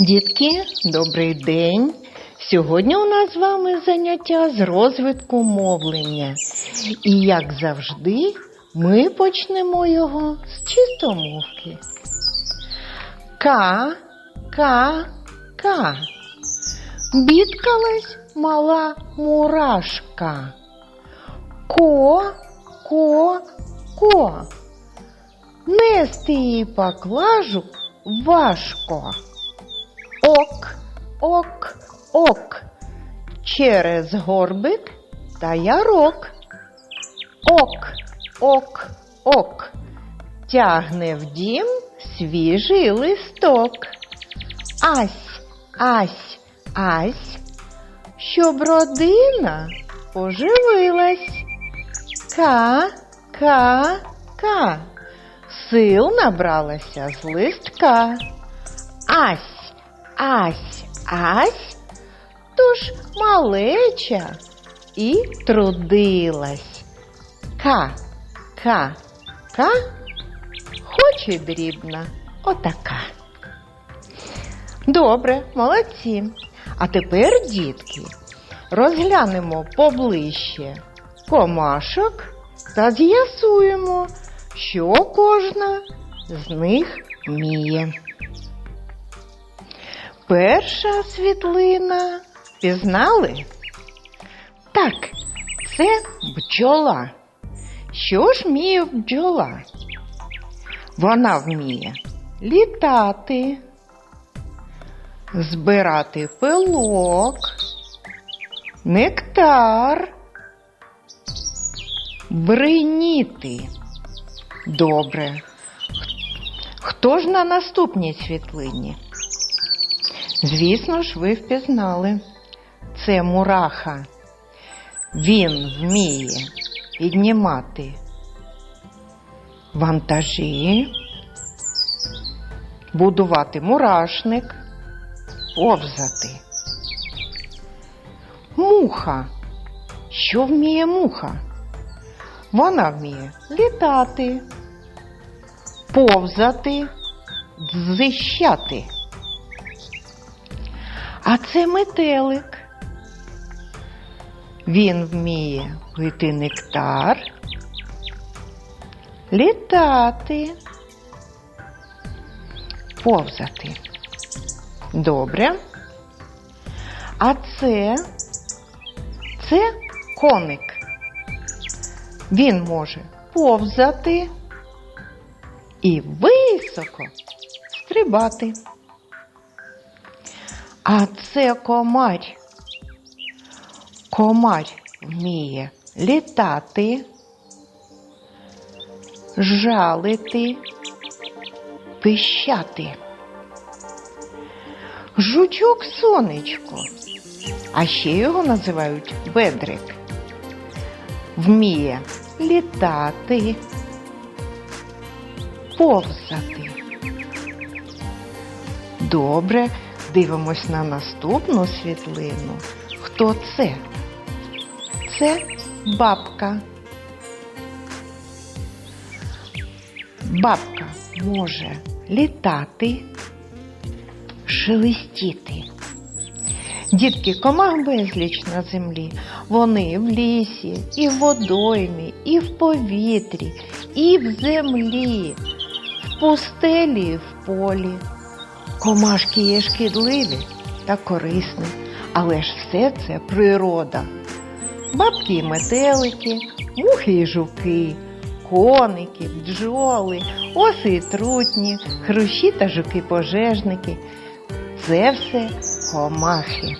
Дітки, добрий день! Сьогодні у нас з вами заняття з розвитку мовлення. І як завжди, ми почнемо його з чистомовки. Ка, ка, ка. Бідкалась мала мурашка. Ко, ко, ко. Нести її поклажу важко. Ок, ок, ок. Через горбик та ярок. Ок, ок, ок. Тягне в дім свіжий листок. Ась, ась, ась, щоб родина поживилась. Ка, ка, ка. Сил набралася з листка. Ась, ась, ась, тож малеча і трудилась. Ка, ка, ка, хоч і дрібна, отака. Добре, молодці. А тепер, дітки, розглянемо поближче комашок та з'ясуємо, що кожна з них вміє. Перша світлина пізнали? Так, це бджола. Що ж вміє бджола? Вона вміє літати, збирати пилок, нектар, бриніти. Добре. Хто ж на наступній світлині? Звісно ж, ви впізнали. Це мураха. Він вміє піднімати вантажі, будувати мурашник, повзати. Муха. Що вміє муха? Вона вміє літати, повзати, дзищати. А це метелик. Він вміє пити нектар, літати, повзати. Добре. А це, це коник. Він може повзати і високо стрибати. А це комар. Комар вміє літати, жалити, пищати. Жучок сонечко, а ще його називають бедрик. Вміє літати, повзати. Добре, дивимось на наступну світлину. Хто це? Це бабка. Бабка може літати, шелестіти. Дітки, комах безліч на землі. Вони в лісі, і в водоймі, і в повітрі, і в землі, пустелі, в полі. Комашки є шкідливі та корисні, але ж все це природа. Бабки і метелики, мухи і жуки, коники, бджоли, оси і трутні, хрущі та жуки-пожежники. Це все комахи.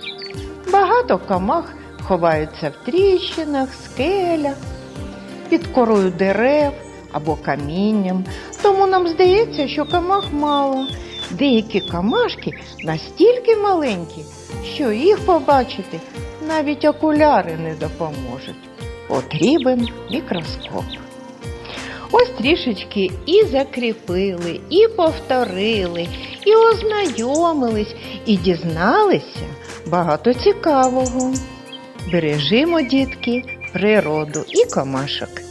Багато комах ховаються в тріщинах, скелях, під корою дерев або камінням. Тому нам здається, що комах мало. Деякі камашки настільки маленькі, що їх побачити навіть окуляри не допоможуть. Потрібен мікроскоп. Ось трішечки і закріпили, і повторили, і ознайомились, і дізналися багато цікавого. Бережімо, дітки, природу і комашок.